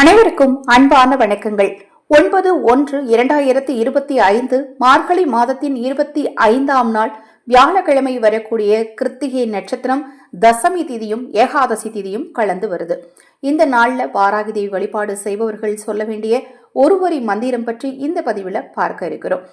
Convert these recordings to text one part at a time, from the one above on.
அனைவருக்கும் அன்பான வணக்கங்கள். ஒன்பது ஒன்று இரண்டாயிரத்தி இருபத்தி ஐந்து மார்கழி மாதத்தின் இருபத்தி ஐந்தாம் நாள் வியாழக்கிழமை வரக்கூடிய கிருத்திகை நட்சத்திரம் தசமி திதியும் ஏகாதசி திதியும் கலந்து வருது. இந்த நாள்ல வாராகி தேவி வழிபாடு செய்பவர்கள் சொல்ல வேண்டிய ஒருவரி மந்திரம் பற்றி இந்த பதிவில் பார்க்க இருக்கிறோம்.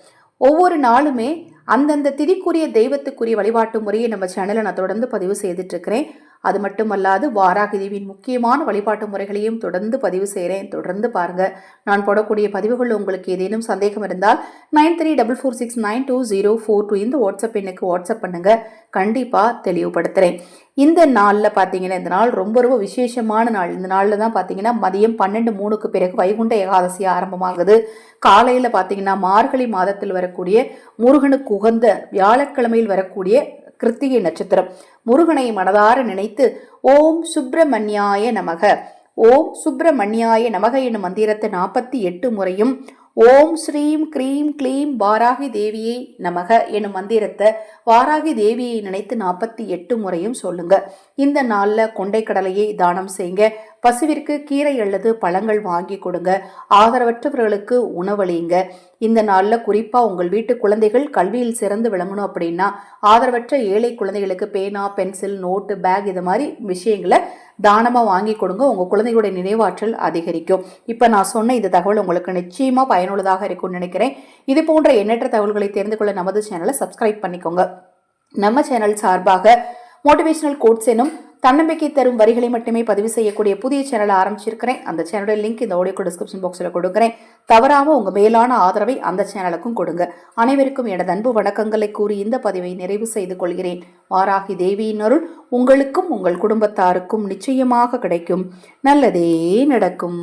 ஒவ்வொரு நாளுமே அந்தந்த திதிக்குரிய தெய்வத்துக்குரிய வழிபாட்டு முறையை நம்ம சேனலை நான் தொடர்ந்து பதிவு செய்துட்டு இருக்கிறேன். அது மட்டுமல்லாது வாராகி தேவியின் முக்கியமான வழிபாட்டு முறைகளையும் தொடர்ந்து பதிவு செய்கிறேன் தொடர்ந்து பாருங்க. நான் போடக்கூடிய பதிவுகள் உங்களுக்கு ஏதேனும் சந்தேகம் இருந்தால் nine three double four six nine two zero four two இந்த வாட்ஸ்அப் எண்ணுக்கு வாட்ஸ்அப் பண்ணுங்க. கண்டிப்பாக தெளிவுபடுத்துகிறேன் இந்த நாளில் பார்த்தீங்கன்னா இந்த நாள் ரொம்ப ரொம்ப விசேஷமான நாள். இந்த நாளில் தான் பார்த்தீங்கன்னா மதியம் பன்னெண்டு மூணுக்கு பிறகு வைகுண்ட ஏகாதசி ஆரம்பமாகுது. காலையில் பார்த்தீங்கன்னா மார்கழி மாதத்தில் வரக்கூடிய முருகனுக்கு உகந்த வியாழக்கிழமையில் வரக்கூடிய கிருத்திகை நட்சத்திரம். முருகனை மனதார நினைத்து ஓம் சுப்பிரமணியாய நமக. ஓம் சுப்பிரமணியாய நமக என்னும் மந்திரத்தை நாற்பத்தி எட்டு முறையும் ஓம் ஸ்ரீம் க்ரீம் க்ளீம் வாராகி தேவியை நமக என்னும் மந்திரத்தை வாராகி தேவியை நினைத்து நாற்பத்தி எட்டு முறையும் சொல்லுங்க. இந்த நாளில் கொண்டை கடலையை தானம் செய்யுங்க பசுவிற்கு கீரை அல்லது பழங்கள் வாங்கி கொடுங்க. ஆதரவற்றவர்களுக்கு உணவளியுங்க இந்த நாளில் குறிப்பாக உங்கள் வீட்டு குழந்தைகள் கல்வியில் சிறந்து விளங்கணும் அப்படின்னா ஆதரவற்ற ஏழை குழந்தைகளுக்கு பேனா பென்சில் நோட்டு பேக் இது மாதிரி விஷயங்களை தானமாக வாங்கி கொடுங்க. உங்கள் குழந்தைகளுடைய நினைவாற்றல் அதிகரிக்கும். இப்போ நான் சொன்ன இந்த தகவல் உங்களுக்கு நிச்சயமாக பயனுள்ளதாக இருக்கும்னு நினைக்கிறேன். இது போன்ற எண்ணற்ற தகவல்களை தெரிந்து கொள்ள நமது சேனலை சப்ஸ்கிரைப் பண்ணிக்கோங்க. நம்ம சேனல் சார்பாக மோட்டிவேஷனல் கோட்ஸ் எனும் தன்னம்பிக்கை தரும் வரிகளை மட்டுமே பதிவு செய்யக்கூடிய புதிய சேனலை ஆரம்பிச்சிருக்கிறேன். அந்த சேனலோட லிங்க் இந்த ஆடியோ டிஸ்கிரிப்ஷன் பாக்ஸில் கொடுக்குறேன். தவறாமல் உங்கள் மேலான ஆதரவை அந்த சேனலுக்கும் கொடுங்க. அனைவருக்கும் எனது அன்பு வணக்கங்களை கூறி இந்த பதிவை நிறைவு செய்து கொள்கிறேன். வாராகி தேவியின் அருள். உங்களுக்கும் உங்கள் குடும்பத்தாருக்கும் நிச்சயமாக கிடைக்கும். நல்லதே நடக்கும்.